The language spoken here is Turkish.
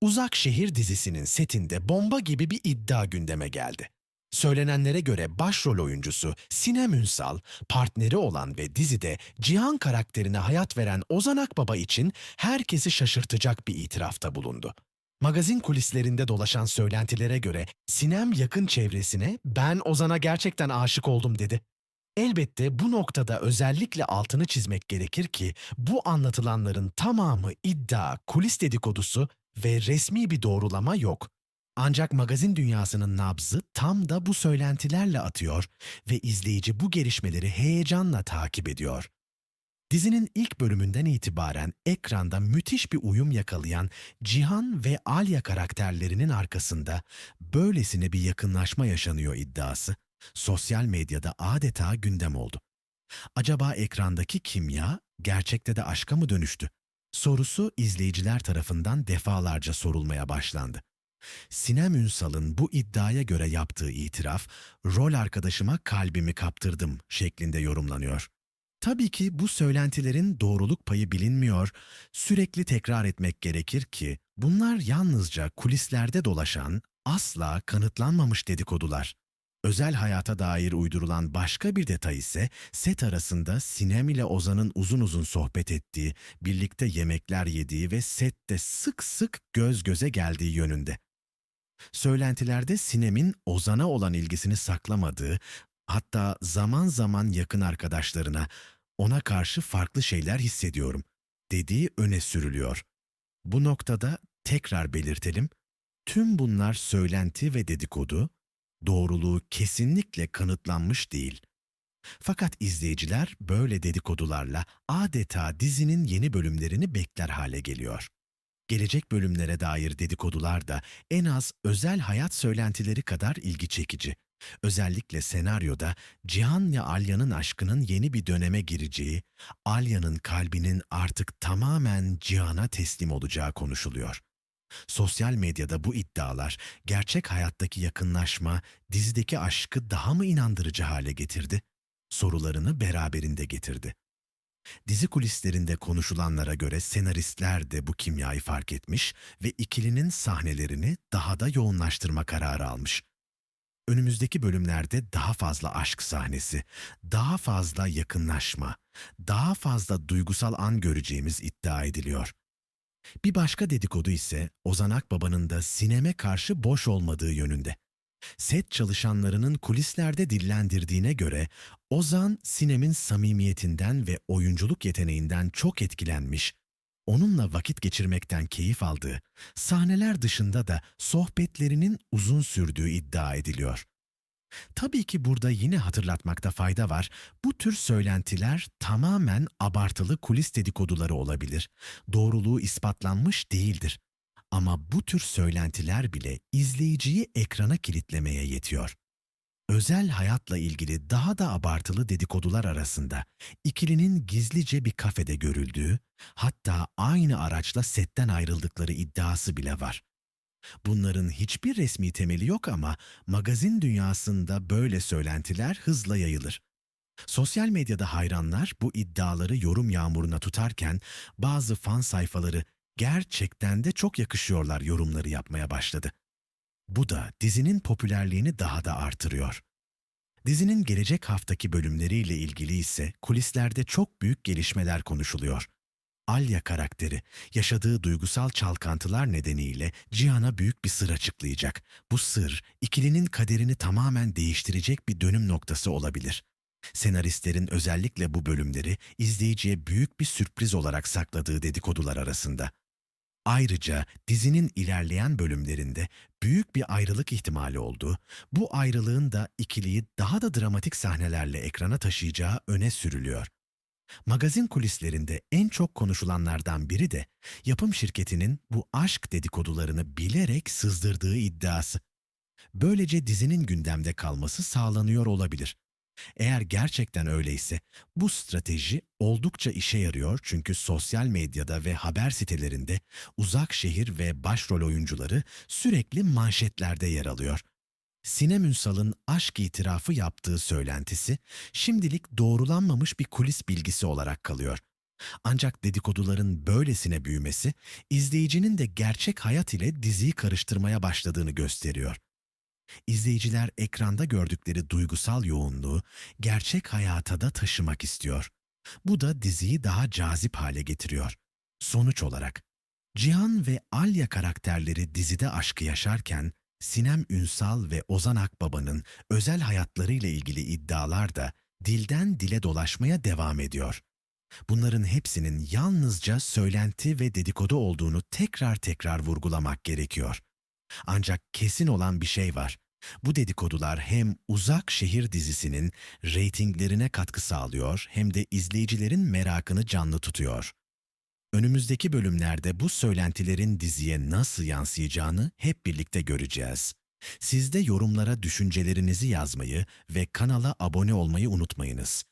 Uzak Şehir dizisinin setinde bomba gibi bir iddia gündeme geldi. Söylenenlere göre başrol oyuncusu Sinem Ünsal, partneri olan ve dizide Cihan karakterine hayat veren Ozan Akbaba için herkesi şaşırtacak bir itirafta bulundu. Magazin kulislerinde dolaşan söylentilere göre Sinem yakın çevresine ben Ozan'a gerçekten aşık oldum dedi. Elbette bu noktada özellikle altını çizmek gerekir ki bu anlatılanların tamamı iddia, kulis dedikodusu ve resmi bir doğrulama yok. Ancak magazin dünyasının nabzı tam da bu söylentilerle atıyor ve izleyici bu gelişmeleri heyecanla takip ediyor. Dizinin ilk bölümünden itibaren ekranda müthiş bir uyum yakalayan Cihan ve Alya karakterlerinin arkasında böylesine bir yakınlaşma yaşanıyor iddiası sosyal medyada adeta gündem oldu. Acaba ekrandaki kimya gerçekte de aşka mı dönüştü? Sorusu izleyiciler tarafından defalarca sorulmaya başlandı. Sinem Ünsal'ın bu iddiaya göre yaptığı itiraf, rol arkadaşıma kalbimi kaptırdım şeklinde yorumlanıyor. Tabii ki bu söylentilerin doğruluk payı bilinmiyor, sürekli tekrar etmek gerekir ki bunlar yalnızca kulislerde dolaşan, asla kanıtlanmamış dedikodular. Özel hayata dair uydurulan başka bir detay ise set arasında Sinem ile Ozan'ın uzun uzun sohbet ettiği, birlikte yemekler yediği ve sette sık sık göz göze geldiği yönünde. Söylentilerde Sinem'in Ozan'a olan ilgisini saklamadığı, hatta zaman zaman yakın arkadaşlarına ona karşı farklı şeyler hissediyorum dediği öne sürülüyor. Bu noktada tekrar belirtelim, tüm bunlar söylenti ve dedikodu, doğruluğu kesinlikle kanıtlanmış değil. Fakat izleyiciler böyle dedikodularla adeta dizinin yeni bölümlerini bekler hale geliyor. Gelecek bölümlere dair dedikodular da en az özel hayat söylentileri kadar ilgi çekici. Özellikle senaryoda Cihan ile Alya'nın aşkının yeni bir döneme gireceği, Alya'nın kalbinin artık tamamen Cihan'a teslim olacağı konuşuluyor. Sosyal medyada bu iddialar gerçek hayattaki yakınlaşma, dizideki aşkı daha mı inandırıcı hale getirdi? Sorularını beraberinde getirdi. Dizi kulislerinde konuşulanlara göre senaristler de bu kimyayı fark etmiş ve ikilinin sahnelerini daha da yoğunlaştırma kararı almış. Önümüzdeki bölümlerde daha fazla aşk sahnesi, daha fazla yakınlaşma, daha fazla duygusal an göreceğimiz iddia ediliyor. Bir başka dedikodu ise Ozan Akbaba'nın da sineme karşı boş olmadığı yönünde. Set çalışanlarının kulislerde dillendirdiğine göre Ozan Sinem'in samimiyetinden ve oyunculuk yeteneğinden çok etkilenmiş, onunla vakit geçirmekten keyif aldığı, sahneler dışında da sohbetlerinin uzun sürdüğü iddia ediliyor. Tabii ki burada yine hatırlatmakta fayda var. Bu tür söylentiler tamamen abartılı kulis dedikoduları olabilir. Doğruluğu ispatlanmış değildir. Ama bu tür söylentiler bile izleyiciyi ekrana kilitlemeye yetiyor. Özel hayatla ilgili daha da abartılı dedikodular arasında ikilinin gizlice bir kafede görüldüğü, hatta aynı araçla setten ayrıldıkları iddiası bile var. Bunların hiçbir resmi temeli yok ama magazin dünyasında böyle söylentiler hızla yayılır. Sosyal medyada hayranlar bu iddiaları yorum yağmuruna tutarken bazı fan sayfaları gerçekten de çok yakışıyorlar yorumları yapmaya başladı. Bu da dizinin popülerliğini daha da artırıyor. Dizinin gelecek haftaki bölümleriyle ilgili ise kulislerde çok büyük gelişmeler konuşuluyor. Alya karakteri yaşadığı duygusal çalkantılar nedeniyle Cihan'a büyük bir sır açıklayacak. Bu sır ikilinin kaderini tamamen değiştirecek bir dönüm noktası olabilir. Senaristlerin özellikle bu bölümleri izleyiciye büyük bir sürpriz olarak sakladığı dedikodular arasında. Ayrıca dizinin ilerleyen bölümlerinde büyük bir ayrılık ihtimali olduğu, bu ayrılığın da ikiliyi daha da dramatik sahnelerle ekrana taşıyacağı öne sürülüyor. Magazin kulislerinde en çok konuşulanlardan biri de yapım şirketinin bu aşk dedikodularını bilerek sızdırdığı iddiası. Böylece dizinin gündemde kalması sağlanıyor olabilir. Eğer gerçekten öyleyse bu strateji oldukça işe yarıyor çünkü sosyal medyada ve haber sitelerinde uzak şehir ve başrol oyuncuları sürekli manşetlerde yer alıyor. Sinem Ünsal'ın aşk itirafı yaptığı söylentisi şimdilik doğrulanmamış bir kulis bilgisi olarak kalıyor. Ancak dedikoduların böylesine büyümesi, izleyicinin de gerçek hayat ile diziyi karıştırmaya başladığını gösteriyor. İzleyiciler ekranda gördükleri duygusal yoğunluğu gerçek hayata da taşımak istiyor. Bu da diziyi daha cazip hale getiriyor. Sonuç olarak Cihan ve Alya karakterleri dizide aşkı yaşarken Sinem Ünsal ve Ozan Akbaba'nın özel hayatlarıyla ilgili iddialar da dilden dile dolaşmaya devam ediyor. Bunların hepsinin yalnızca söylenti ve dedikodu olduğunu tekrar tekrar vurgulamak gerekiyor. Ancak kesin olan bir şey var. Bu dedikodular hem Uzak Şehir dizisinin reytinglerine katkı sağlıyor hem de izleyicilerin merakını canlı tutuyor. Önümüzdeki bölümlerde bu söylentilerin diziye nasıl yansıyacağını hep birlikte göreceğiz. Siz de yorumlara düşüncelerinizi yazmayı ve kanala abone olmayı unutmayınız.